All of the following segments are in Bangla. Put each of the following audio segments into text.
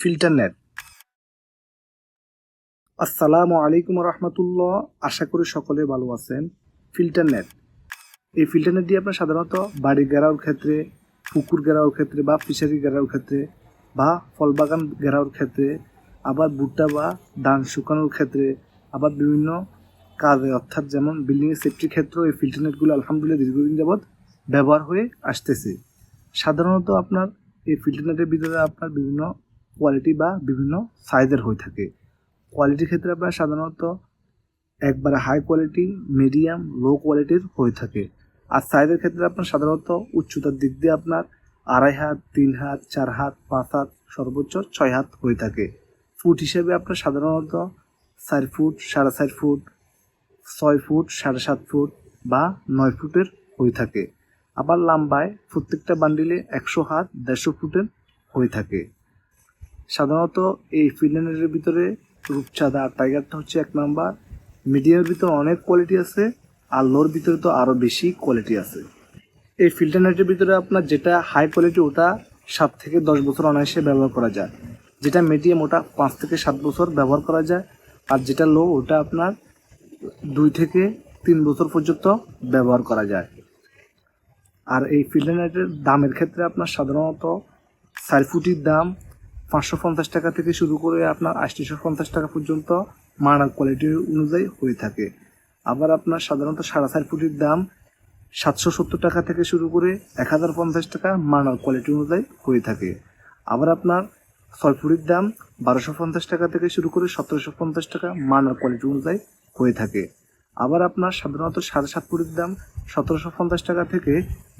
ফিল্টার নেট আসসালামু আলাইকুম রহমতুল্লাহ। আশা করি সকলে ভালো আছেন। Filter net. এই ফিল্টার নেট দিয়ে আপনার সাধারণত বাড়ি ঘেরাওর ক্ষেত্রে, পুকুর ঘেরাওর ক্ষেত্রে বা ফিশারি ঘেরাওর ক্ষেত্রে বা ফল বাগান ঘেরাওর ক্ষেত্রে, আবার ভুট্টা বা ধান শুকানোর ক্ষেত্রে, আবার বিভিন্ন কাজে, অর্থাৎ যেমন বিল্ডিংয়ের সেফটির ক্ষেত্রেও এই ফিল্টার নেটগুলো আলহামদুলিল্লাহ দীর্ঘদিন যাবৎ ব্যবহার হয়ে আসতেছে। সাধারণত আপনার এই ফিল্টার নেটের ভিতরে আপনার বিভিন্ন কোয়ালিটি বা বিভিন্ন সাইজের হয়ে থাকে। কোয়ালিটির ক্ষেত্রে আপনার সাধারণত একবারে হাই কোয়ালিটি মিডিয়াম লো কোয়ালিটির হয়ে থাকে। আর সাইজের ক্ষেত্রে আপনার সাধারণত উচ্চতার দিক দিয়ে আপনার আড়াই হাত, তিন হাত, চার হাত, পাঁচ হাত, সর্বোচ্চ ছয় হাত হয়ে থাকে। ফুট হিসেবে আপনার সাধারণত চার ফুট সাড়ে চার ফুট ছয় ফুট সাড়ে সাত ফুট বা নয় ফুটের হয়ে থাকে। আবার লম্বায় প্রত্যেকটা বান্ডিলে একশো হাত, দেড়শো ফুটের হয়ে থাকে। সাধারণত এই ফিল্ডারের ভিতরে রূপচাঁদা আর টাইগারটা হচ্ছে এক নাম্বার। মিডিয়ামের ভিতরে অনেক কোয়ালিটি আছে, আর লোর ভিতরে তো আরও বেশি কোয়ালিটি আছে। এই ফিল্টারনেটের ভিতরে আপনার যেটা হাই কোয়ালিটি ওটা সাত থেকে দশ বছর অনায়াসে ব্যবহার করা যায়। যেটা মিডিয়াম ওটা পাঁচ থেকে সাত বছর ব্যবহার করা যায়, আর যেটা লো ওটা আপনার দুই থেকে তিন বছর পর্যন্ত ব্যবহার করা যায়। আর এই ফিল্টারনেটের দামের ক্ষেত্রে আপনার সাধারণত চার ফুটির দাম পাঁচশো পঞ্চাশ টাকা থেকে শুরু করে আপনার আটশোশো পঞ্চাশ টাকা পর্যন্ত মানার কোয়ালিটি অনুযায়ী হয়ে থাকে। আবার আপনার সাধারণত সাড়ে চার ফুটির দাম সাতশো সত্তর টাকা থেকে শুরু করে এক হাজার পঞ্চাশ টাকা মানার কোয়ালিটি অনুযায়ী হয়ে থাকে। আবার আপনার ছয় ফুটির দাম বারোশো পঞ্চাশ টাকা থেকে শুরু করে সতেরোশো পঞ্চাশ টাকা মানার কোয়ালিটি অনুযায়ী হয়ে থাকে। আবার আপনার সাধারণত সাড়ে সাত ফুটির দাম সতেরোশো পঞ্চাশ টাকা থেকে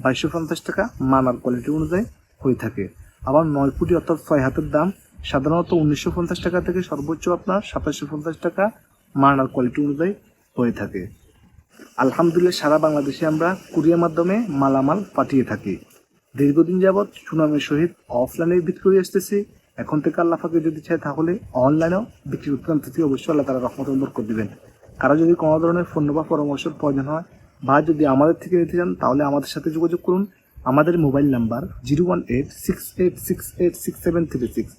বাইশশো পঞ্চাশ টাকা মানার কোয়ালিটি অনুযায়ী হয়ে থাকে। আবার নয় ফুটি অর্থাৎ ছয় হাতের দাম। সাধারণত উনিশশো পঞ্চাশ টাকা থেকে সর্বোচ্চ আপনার সাতাশশো পঞ্চাশ টাকা মানার কোয়ালিটি অনুযায়ী হয়ে থাকে। আলহামদুলিল্লাহ সারা বাংলাদেশে আমরা কুরিয়ার মাধ্যমে মালামাল পাঠিয়ে থাকি। দীর্ঘদিন যাবৎ সুনামের সহিত অফলাইনে বিক্রি করে আসতেছি। এখন থেকে আল্লাহ ফাঁকে যদি চায় তাহলে অনলাইনেও বিক্রি করতে অবশ্যই আল্লাহ তারা রহমত করে দিবেন। কারও যদি কোনো ধরনের ফোন বা পরামর্শের প্রয়োজন হয় বা যদি আমাদের থেকে নিতে চান তাহলে আমাদের সাথে যোগাযোগ করুন। আমাদের mobile number zero one eight six eight six eight six seven three six.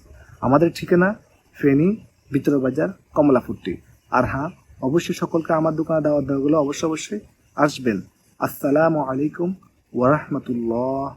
আমাদের ঠিকানা ফেনী বিতরবাজার কমলাফুট্টি আর হ্যাঁ অবশ্যই সকলকে আমার দোকানে দেওয়ার দেওয়াগুলো অবশ্যই অবশ্যই আসবেন। আসসালামু আলাইকুম ওরহমতুল্লাহ